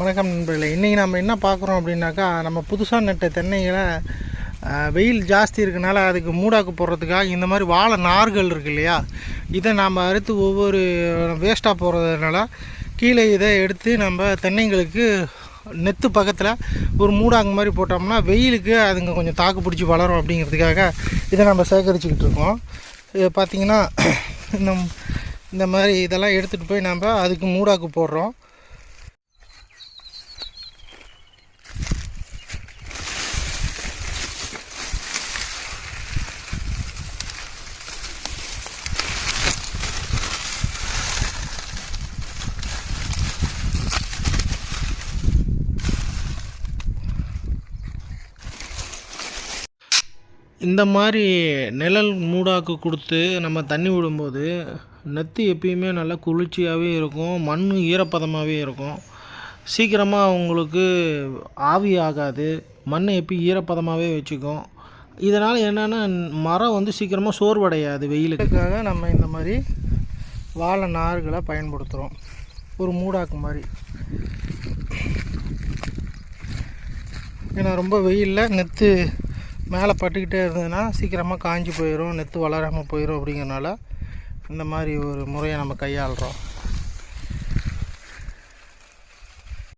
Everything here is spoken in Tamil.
வணக்கம் நண்பர்களே. இன்றைக்கி நம்ம என்ன பார்க்குறோம் அப்படின்னாக்கா நம்ம புதுசாக நட்ட தென்னைகளை வெயில் ஜாஸ்தி இருக்கனால அதுக்கு மூடாக்கு போடுறதுக்காக இந்த மாதிரி வாழை நார்கள் இருக்கு இல்லையா? இதை நாம் அறுத்து ஒவ்வொரு வேஸ்ட்டாக போகிறதுனால கீழே இதை எடுத்து நம்ம தென்னைங்களுக்கு நெத்து பக்கத்தில் ஒரு மூடாங்க மாதிரி போட்டோம்னா வெயிலுக்கு அதுங்க கொஞ்சம் தாக்கு பிடிச்சி வளரும் அப்படிங்கிறதுக்காக இதை நம்ம சேகரிச்சுக்கிட்டு இருக்கோம். இது பார்த்திங்கன்னா இந்த இந்த மாதிரி இதெல்லாம் எடுத்துகிட்டு போய் நம்ம அதுக்கு மூடாக்கு போடுறோம். இந்த மாதிரி நிழல் மூடாக்கு கொடுத்து நம்ம தண்ணி விடும்போது நெத்து எப்பயுமே நல்லா குளிர்ச்சியாகவே இருக்கும் மண் ஈரப்பதமாகவே இருக்கும். சீக்கிரமாக அவங்களுக்கு ஆவி ஆகாது மண் எப்பயும் ஈரப்பதமாகவே வச்சுக்கும். இதனால் என்னென்னா மரம் வந்து சீக்கிரமாக சோர்வடையாது வெயிலுக்காக நம்ம இந்த மாதிரி வாழை நார்களை பயன்படுத்துகிறோம் ஒரு மூடாக்கு மாதிரி. ஏன்னா ரொம்ப வெயிலில் நெத்து மேலே பட்டுக்கிட்டே இருந்ததுன்னா சீக்கிரமாக காஞ்சி போயிடும் நெத்து வளராமல் போயிடும் அப்படிங்கிறனால இந்த மாதிரி ஒரு முறையை நம்ம கையாளுறோம்.